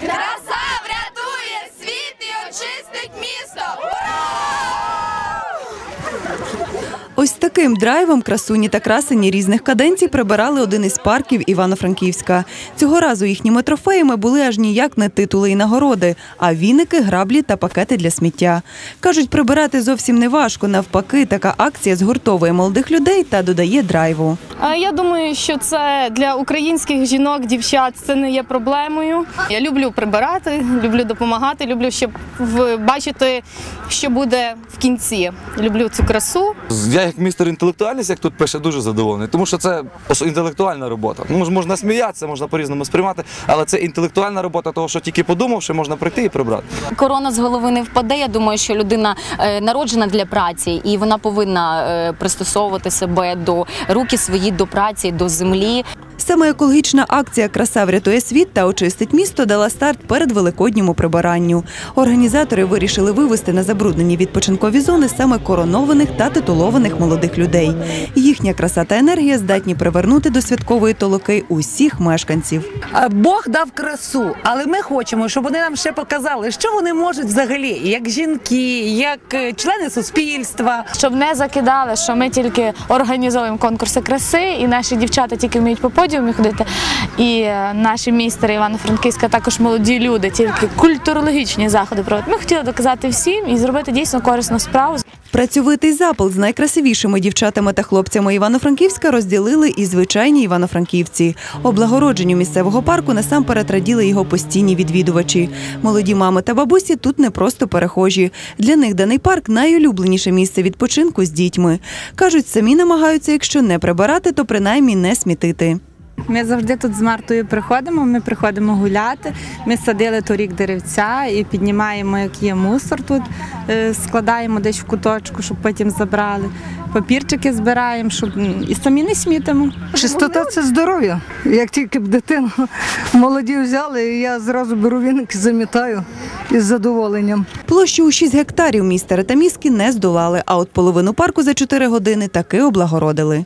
Краса таким драйвом красуні та красені різних каденцій прибирали один із парків Івано-Франківська. Цього разу їхніми трофеями були аж ніяк не титули і нагороди, а віники, граблі та пакети для сміття. Кажуть, прибирати зовсім не важко. Навпаки, така акція згуртовує молодих людей та додає драйву. Я думаю, що це для українських жінок, дівчат це не є проблемою. Я люблю прибирати, люблю допомагати, люблю, щоб бачити, що буде в кінці. Люблю цю красу. Я як містер інтелектуальність, як тут пише, дуже задоволений, тому що це інтелектуальна робота. Ну, мож- можна сміятися, можна по-різному сприймати, але це інтелектуальна робота, того, що тільки подумавши, можна прийти і прибрати. Корона з голови не впаде. Я думаю, що людина е, народжена для праці, і вона повинна е, пристосовувати себе до руки свої, до праці, до землі. Саме екологічна акція Краса врятує світ та очистить місто дала старт перед великодньому прибиранню. Організатори вирішили вивести на забруднені відпочинкові зони саме коронованих та титулованих молодих людей. Їхня краса та енергія здатні привернути до святкової толоки усіх мешканців. Бог дав красу, але ми хочемо, щоб вони нам ще показали, що вони можуть взагалі, як жінки, як е, члени суспільства. Щоб не закидали, що ми тільки організовуємо конкурси краси, і наші дівчата тільки вміють по подіумі ходити. І е, наші містери Івано-Франківська також молоді люди, тільки культурологічні заходи проводять. Ми хотіли доказати всім і зробити дійсно корисну справу. Працьовитий запал з найкрасивішими дівчатами та хлопцями Івано-Франківська розділили і звичайні івано-франківці. Облагородженню місцевого парку насамперед раділи його постійні відвідувачі. Молоді мами та бабусі тут не просто перехожі. Для них даний парк найулюбленіше місце відпочинку з дітьми. Кажуть, самі намагаються, якщо не прибирати, то принаймні не смітити. Ми завжди тут з Мартою приходимо. Ми приходимо гуляти. Ми садили торік деревця і піднімаємо, як є мусор тут, е, складаємо десь в куточку, щоб потім забрали. Папірчики збираємо, щоб і самі не смітимо. Чистота це здоров'я. Як тільки б дитину молоді взяли, я зразу беру віник і замітаю із задоволенням. Площу у 6 гектарів містера та мізки не здолали, а от половину парку за 4 години таки облагородили.